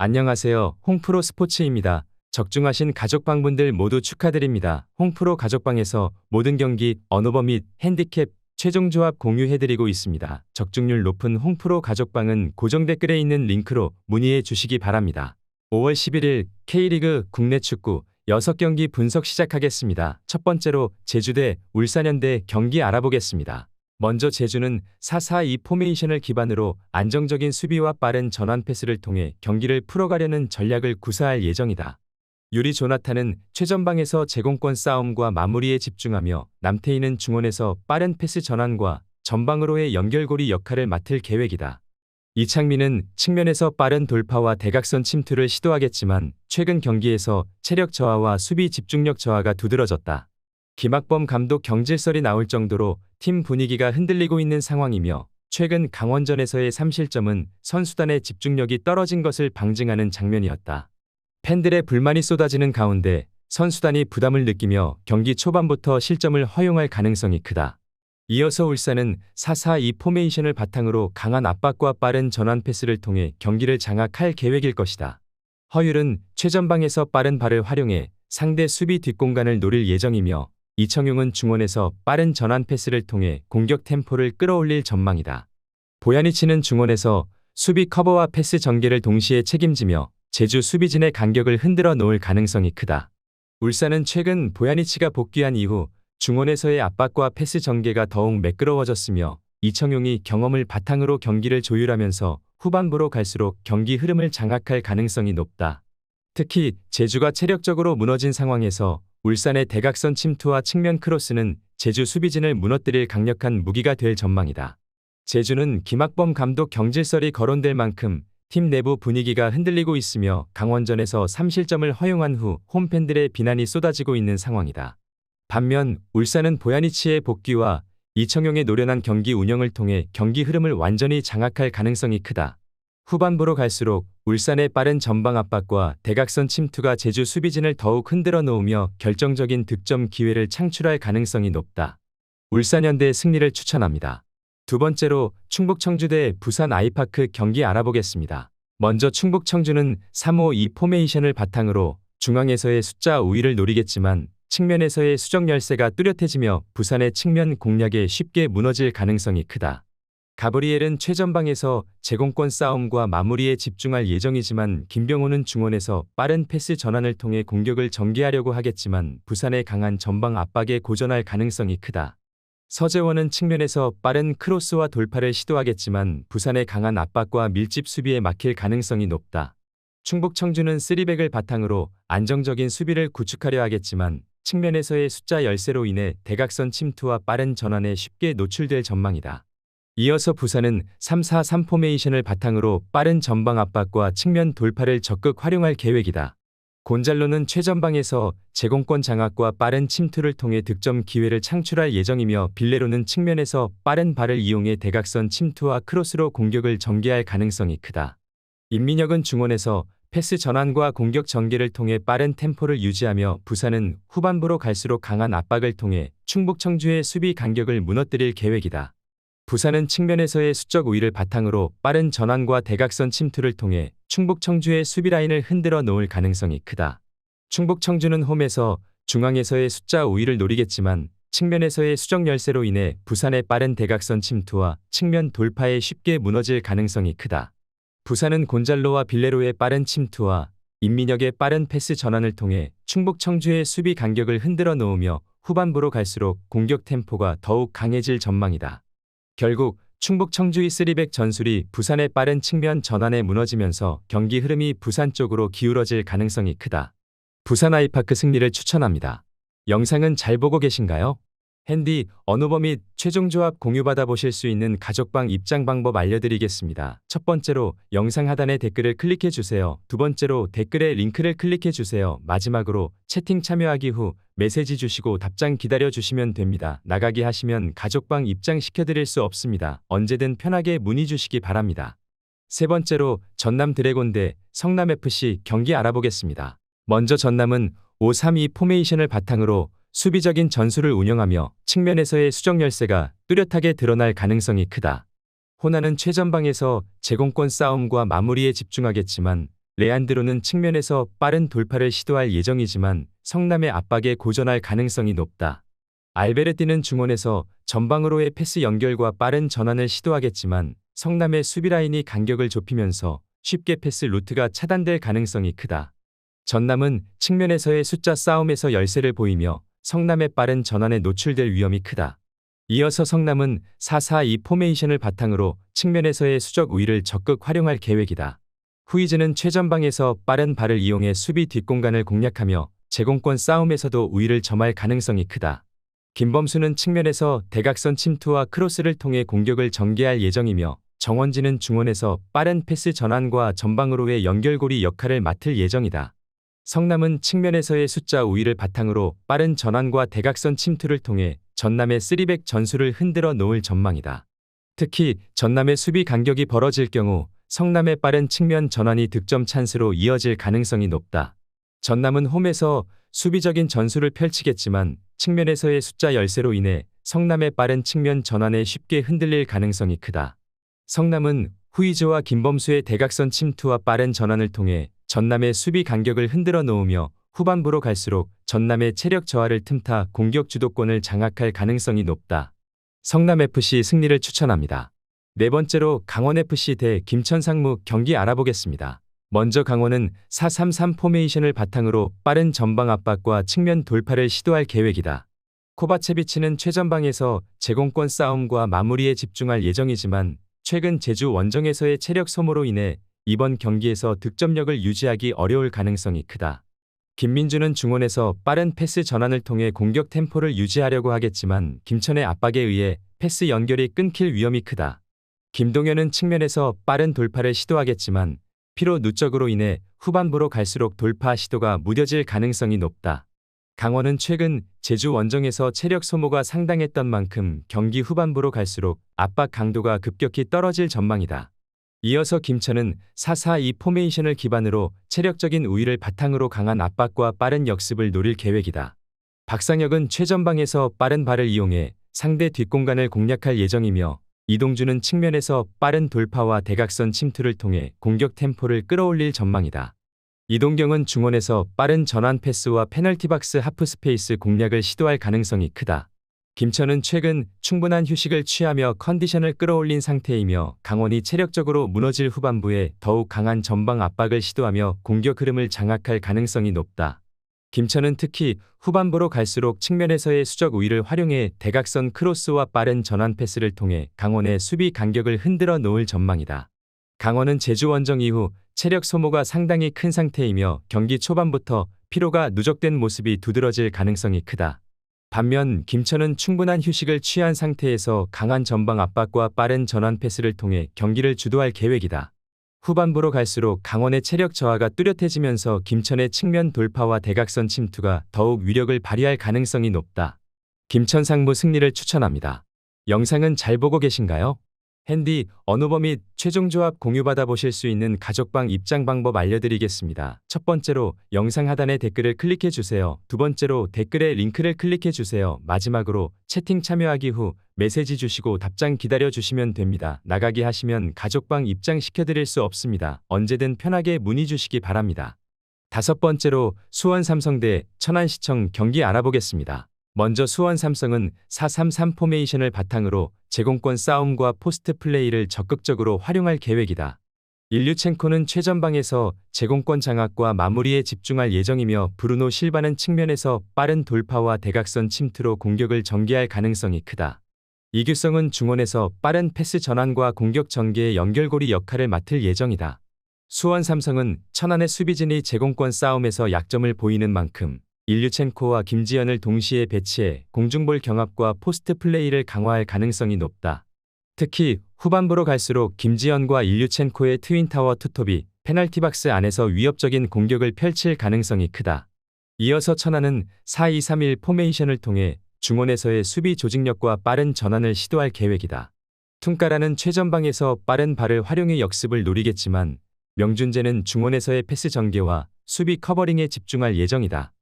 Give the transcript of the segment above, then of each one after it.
안녕하세요. 홍프로 스포츠입니다. 적중하신 가족방분들 모두 축하드립니다. 홍프로 가족방에서 모든 경기, 언어버 및 핸디캡, 최종 조합 공유해드리고 있습니다. 적중률 높은 홍프로 가족방은 고정 댓글에 있는 링크로 문의해 주시기 바랍니다. 5월 11일 K리그 국내 축구 6경기 분석 시작하겠습니다. 첫 번째로 제주대 울산현대 경기 알아보겠습니다. 먼저 제주는 4-4-2 포메이션을 기반으로 안정적인 수비와 빠른 전환 패스를 통해 경기를 풀어가려는 전략을 구사할 예정이다. 유리 조나탄은 최전방에서 제공권 싸움과 마무리에 집중하며 남태희는 중원에서 빠른 패스 전환과 전방으로의 연결고리 역할을 맡을 계획이다. 이창민은 측면에서 빠른 돌파와 대각선 침투를 시도하겠지만 최근 경기에서 체력 저하와 수비 집중력 저하가 두드러졌다. 김학범 감독 경질설이 나올 정도로 팀 분위기가 흔들리고 있는 상황이며 최근 강원전에서의 3실점은 선수단의 집중력이 떨어진 것을 방증하는 장면이었다. 팬들의 불만이 쏟아지는 가운데 선수단이 부담을 느끼며 경기 초반부터 실점을 허용할 가능성이 크다. 이어서 울산은 4-4-2 포메이션을 바탕으로 강한 압박과 빠른 전환 패스를 통해 경기를 장악할 계획일 것이다. 허율은 최전방에서 빠른 발을 활용해 상대 수비 뒷공간을 노릴 예정이며 이청용은 중원에서 빠른 전환 패스를 통해 공격 템포를 끌어올릴 전망이다. 보야니치는 중원에서 수비 커버와 패스 전개를 동시에 책임지며 제주 수비진의 간격을 흔들어 놓을 가능성이 크다. 울산은 최근 보야니치가 복귀한 이후 중원에서의 압박과 패스 전개가 더욱 매끄러워졌으며 이청용이 경험을 바탕으로 경기를 조율하면서 후반부로 갈수록 경기 흐름을 장악할 가능성이 높다. 특히 제주가 체력적으로 무너진 상황에서 울산의 대각선 침투와 측면 크로스는 제주 수비진을 무너뜨릴 강력한 무기가 될 전망이다. 제주는 김학범 감독 경질설이 거론될 만큼 팀 내부 분위기가 흔들리고 있으며 강원전에서 3실점을 허용한 후 홈팬들의 비난이 쏟아지고 있는 상황이다. 반면 울산은 보야니치의 복귀와 이청용의 노련한 경기 운영을 통해 경기 흐름을 완전히 장악할 가능성이 크다. 후반부로 갈수록 울산의 빠른 전방 압박과 대각선 침투가 제주 수비진을 더욱 흔들어 놓으며 결정적인 득점 기회를 창출할 가능성이 높다. 울산현대의 승리를 추천합니다. 두 번째로 충북 청주대 부산 아이파크 경기 알아보겠습니다. 먼저 충북 청주는 3-5-2 포메이션을 바탕으로 중앙에서의 숫자 우위를 노리겠지만 측면에서의 수적 열세가 뚜렷해지며 부산의 측면 공략에 쉽게 무너질 가능성이 크다. 가브리엘은 최전방에서 제공권 싸움과 마무리에 집중할 예정이지만 김병호는 중원에서 빠른 패스 전환을 통해 공격을 전개하려고 하겠지만 부산의 강한 전방 압박에 고전할 가능성이 크다. 서재원은 측면에서 빠른 크로스와 돌파를 시도하겠지만 부산의 강한 압박과 밀집 수비에 막힐 가능성이 높다. 충북 청주는 쓰리백을 바탕으로 안정적인 수비를 구축하려 하겠지만 측면에서의 숫자 열세로 인해 대각선 침투와 빠른 전환에 쉽게 노출될 전망이다. 이어서 부산은 3-4-3 포메이션을 바탕으로 빠른 전방 압박과 측면 돌파를 적극 활용할 계획이다. 곤잘로는 최전방에서 제공권 장악과 빠른 침투를 통해 득점 기회를 창출할 예정이며 빌레로는 측면에서 빠른 발을 이용해 대각선 침투와 크로스로 공격을 전개할 가능성이 크다. 임민혁은 중원에서 패스 전환과 공격 전개를 통해 빠른 템포를 유지하며 부산은 후반부로 갈수록 강한 압박을 통해 충북 청주의 수비 간격을 무너뜨릴 계획이다. 부산은 측면에서의 수적 우위를 바탕으로 빠른 전환과 대각선 침투를 통해 충북 청주의 수비 라인을 흔들어 놓을 가능성이 크다. 충북 청주는 홈에서 중앙에서의 숫자 우위를 노리겠지만 측면에서의 수적 열세로 인해 부산의 빠른 대각선 침투와 측면 돌파에 쉽게 무너질 가능성이 크다. 부산은 곤잘로와 빌레로의 빠른 침투와 임민혁의 빠른 패스 전환을 통해 충북 청주의 수비 간격을 흔들어 놓으며 후반부로 갈수록 공격 템포가 더욱 강해질 전망이다. 결국 충북 청주의 쓰리백 전술이 부산의 빠른 측면 전환에 무너지면서 경기 흐름이 부산 쪽으로 기울어질 가능성이 크다. 부산 아이파크 승리를 추천합니다. 영상은 잘 보고 계신가요? 핸디, 언어버 및 최종 조합 공유받아 보실 수 있는 가족방 입장 방법 알려드리겠습니다. 첫 번째로 영상 하단에 댓글을 클릭해 주세요. 두 번째로 댓글에 링크를 클릭해 주세요. 마지막으로 채팅 참여하기 후 메시지 주시고 답장 기다려 주시면 됩니다. 나가기 하시면 가족방 입장 시켜드릴 수 없습니다. 언제든 편하게 문의 주시기 바랍니다. 세 번째로 전남 드래곤 대 성남FC 경기 알아보겠습니다. 먼저 전남은 5-3-2 포메이션을 바탕으로 수비적인 전술을 운영하며 측면에서의 수적 열세가 뚜렷하게 드러날 가능성이 크다. 호나는 최전방에서 제공권 싸움과 마무리에 집중하겠지만 레안드로는 측면에서 빠른 돌파를 시도할 예정이지만 성남의 압박에 고전할 가능성이 높다. 알베르티는 중원에서 전방으로의 패스 연결과 빠른 전환을 시도하겠지만 성남의 수비 라인이 간격을 좁히면서 쉽게 패스 루트가 차단될 가능성이 크다. 전남은 측면에서의 숫자 싸움에서 열세를 보이며 성남의 빠른 전환에 노출될 위험이 크다. 이어서 성남은 4-4-2 포메이션을 바탕으로 측면에서의 수적 우위를 적극 활용할 계획이다. 후이즈는 최전방에서 빠른 발을 이용해 수비 뒷공간을 공략하며 제공권 싸움에서도 우위를 점할 가능성이 크다. 김범수는 측면에서 대각선 침투와 크로스를 통해 공격을 전개할 예정이며 정원진은 중원에서 빠른 패스 전환과 전방으로의 연결고리 역할을 맡을 예정이다. 성남은 측면에서의 숫자 우위를 바탕으로 빠른 전환과 대각선 침투를 통해 전남의 3백 전술을 흔들어 놓을 전망이다. 특히 전남의 수비 간격이 벌어질 경우 성남의 빠른 측면 전환이 득점 찬스로 이어질 가능성이 높다. 전남은 홈에서 수비적인 전술을 펼치겠지만 측면에서의 숫자 열세로 인해 성남의 빠른 측면 전환에 쉽게 흔들릴 가능성이 크다. 성남은 후이즈와 김범수의 대각선 침투와 빠른 전환을 통해 전남의 수비 간격을 흔들어 놓으며 후반부로 갈수록 전남의 체력 저하를 틈타 공격 주도권을 장악할 가능성이 높다. 성남FC 승리를 추천합니다. 네 번째로 강원FC 대 김천상무 경기 알아보겠습니다. 먼저 강원은 4-3-3 포메이션을 바탕으로 빠른 전방 압박과 측면 돌파를 시도할 계획이다. 코바체비치는 최전방에서 제공권 싸움과 마무리에 집중할 예정이지만 최근 제주 원정에서의 체력 소모로 인해 이번 경기에서 득점력을 유지하기 어려울 가능성이 크다. 김민주는 중원에서 빠른 패스 전환을 통해 공격 템포를 유지하려고 하겠지만 김천의 압박에 의해 패스 연결이 끊길 위험이 크다. 김동현은 측면에서 빠른 돌파를 시도하겠지만 피로 누적으로 인해 후반부로 갈수록 돌파 시도가 무뎌질 가능성이 높다. 강원은 최근 제주 원정에서 체력 소모가 상당했던 만큼 경기 후반부로 갈수록 압박 강도가 급격히 떨어질 전망이다. 이어서 김천은 4-4-2 포메이션을 기반으로 체력적인 우위를 바탕으로 강한 압박과 빠른 역습을 노릴 계획이다. 박상혁은 최전방에서 빠른 발을 이용해 상대 뒷공간을 공략할 예정이며 이동주는 측면에서 빠른 돌파와 대각선 침투를 통해 공격 템포를 끌어올릴 전망이다. 이동경은 중원에서 빠른 전환 패스와 페널티 박스 하프 스페이스 공략을 시도할 가능성이 크다. 김천은 최근 충분한 휴식을 취하며 컨디션을 끌어올린 상태이며 강원이 체력적으로 무너질 후반부에 더욱 강한 전방 압박을 시도하며 공격 흐름을 장악할 가능성이 높다. 김천은 특히 후반부로 갈수록 측면에서의 수적 우위를 활용해 대각선 크로스와 빠른 전환 패스를 통해 강원의 수비 간격을 흔들어 놓을 전망이다. 강원은 제주 원정 이후 체력 소모가 상당히 큰 상태이며 경기 초반부터 피로가 누적된 모습이 두드러질 가능성이 크다. 반면 김천은 충분한 휴식을 취한 상태에서 강한 전방 압박과 빠른 전환 패스를 통해 경기를 주도할 계획이다. 후반부로 갈수록 강원의 체력 저하가 뚜렷해지면서 김천의 측면 돌파와 대각선 침투가 더욱 위력을 발휘할 가능성이 높다. 김천 상무 승리를 추천합니다. 영상은 잘 보고 계신가요? 핸디, 언어버 및 최종 조합 공유받아 보실 수 있는 가족방 입장 방법 알려드리겠습니다. 첫 번째로 영상 하단에 댓글을 클릭해 주세요. 두 번째로 댓글에 링크를 클릭해 주세요. 마지막으로 채팅 참여하기 후 메시지 주시고 답장 기다려 주시면 됩니다. 나가기 하시면 가족방 입장 시켜드릴 수 없습니다. 언제든 편하게 문의 주시기 바랍니다. 다섯 번째로 수원 삼성대 천안시청 경기 알아보겠습니다. 먼저 수원 삼성은 4-3-3 포메이션을 바탕으로 제공권 싸움과 포스트 플레이를 적극적으로 활용할 계획이다. 일류첸코는 최전방에서 제공권 장악과 마무리에 집중할 예정이며 브루노 실바는 측면에서 빠른 돌파와 대각선 침투로 공격을 전개할 가능성이 크다. 이규성은 중원에서 빠른 패스 전환과 공격 전개의 연결고리 역할을 맡을 예정이다. 수원 삼성은 천안의 수비진이 제공권 싸움에서 약점을 보이는 만큼 일류첸코와 김지현을 동시에 배치해 공중볼 경합과 포스트 플레이를 강화할 가능성이 높다. 특히 후반부로 갈수록 김지현과 일류첸코의 트윈타워 투톱이 페널티 박스 안에서 위협적인 공격을 펼칠 가능성이 크다. 이어서 천안은 4-2-3-1 포메이션을 통해 중원에서의 수비 조직력과 빠른 전환을 시도할 계획이다. 퉁까라는 최전방에서 빠른 발을 활용해 역습을 노리겠지만 명준재는 중원에서의 패스 전개와 수비 커버링에 집중할 예정이다.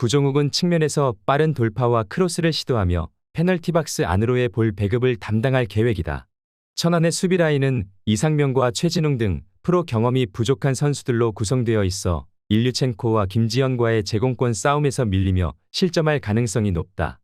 구종욱은 측면에서 빠른 돌파와 크로스를 시도하며 페널티 박스 안으로의 볼 배급을 담당할 계획이다. 천안의 수비 라인은 이상명과 최진웅 등 프로 경험이 부족한 선수들로 구성되어 있어 일류첸코와 김지현과의 제공권 싸움에서 밀리며 실점할 가능성이 높다.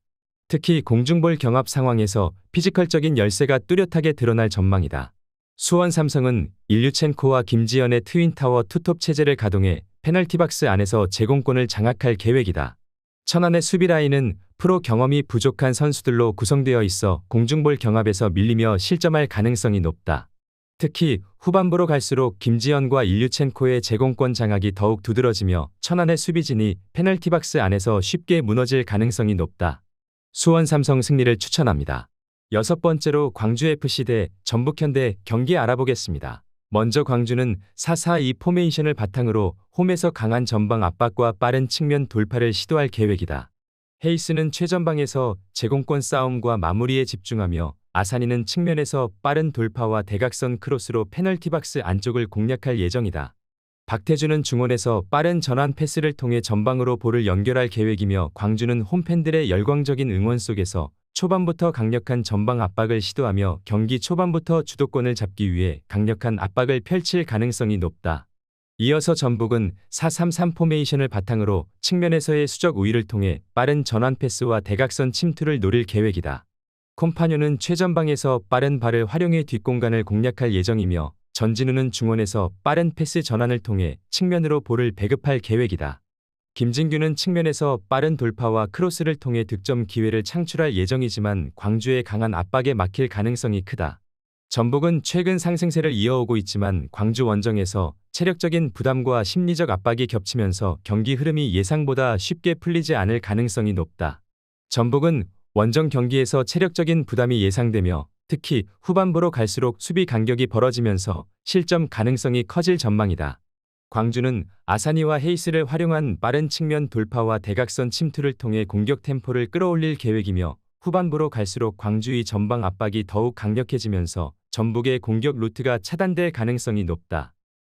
특히 공중볼 경합 상황에서 피지컬적인 열세가 뚜렷하게 드러날 전망이다. 수원 삼성은 일류첸코와 김지현의 트윈타워 투톱 체제를 가동해 페널티박스 안에서 제공권을 장악할 계획이다. 천안의 수비 라인은 프로 경험이 부족한 선수들로 구성되어 있어 공중볼 경합에서 밀리며 실점할 가능성이 높다. 특히 후반부로 갈수록 김지현과 일류첸코의 제공권 장악이 더욱 두드러지며 천안의 수비진이 페널티박스 안에서 쉽게 무너질 가능성이 높다. 수원 삼성 승리를 추천합니다. 여섯 번째로 광주FC 대 전북현대 경기 알아보겠습니다. 먼저 광주는 4-4-2 포메이션을 바탕으로 홈에서 강한 전방 압박과 빠른 측면 돌파를 시도할 계획이다. 헤이스는 최전방에서 제공권 싸움과 마무리에 집중하며 아사니는 측면에서 빠른 돌파와 대각선 크로스로 페널티박스 안쪽을 공략할 예정이다. 박태주는 중원에서 빠른 전환 패스를 통해 전방으로 볼을 연결할 계획이며 광주는 홈팬들의 열광적인 응원 속에서 초반부터 강력한 전방 압박을 시도하며 경기 초반부터 주도권을 잡기 위해 강력한 압박을 펼칠 가능성이 높다. 이어서 전북은 4-3-3 포메이션을 바탕으로 측면에서의 수적 우위를 통해 빠른 전환 패스와 대각선 침투를 노릴 계획이다. 콤파뇨는 최전방에서 빠른 발을 활용해 뒷공간을 공략할 예정이며 전진우는 중원에서 빠른 패스 전환을 통해 측면으로 볼을 배급할 계획이다. 김진규는 측면에서 빠른 돌파와 크로스를 통해 득점 기회를 창출할 예정이지만 광주의 강한 압박에 막힐 가능성이 크다. 전북은 최근 상승세를 이어오고 있지만 광주 원정에서 체력적인 부담과 심리적 압박이 겹치면서 경기 흐름이 예상보다 쉽게 풀리지 않을 가능성이 높다. 전북은 원정 경기에서 체력적인 부담이 예상되며 특히 후반부로 갈수록 수비 간격이 벌어지면서 실점 가능성이 커질 전망이다. 광주는 아사니와 헤이스를 활용한 빠른 측면 돌파와 대각선 침투를 통해 공격 템포를 끌어올릴 계획이며 후반부로 갈수록 광주의 전방 압박이 더욱 강력해지면서 전북의 공격 루트가 차단될 가능성이 높다.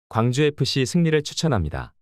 광주FC 승리를 추천합니다.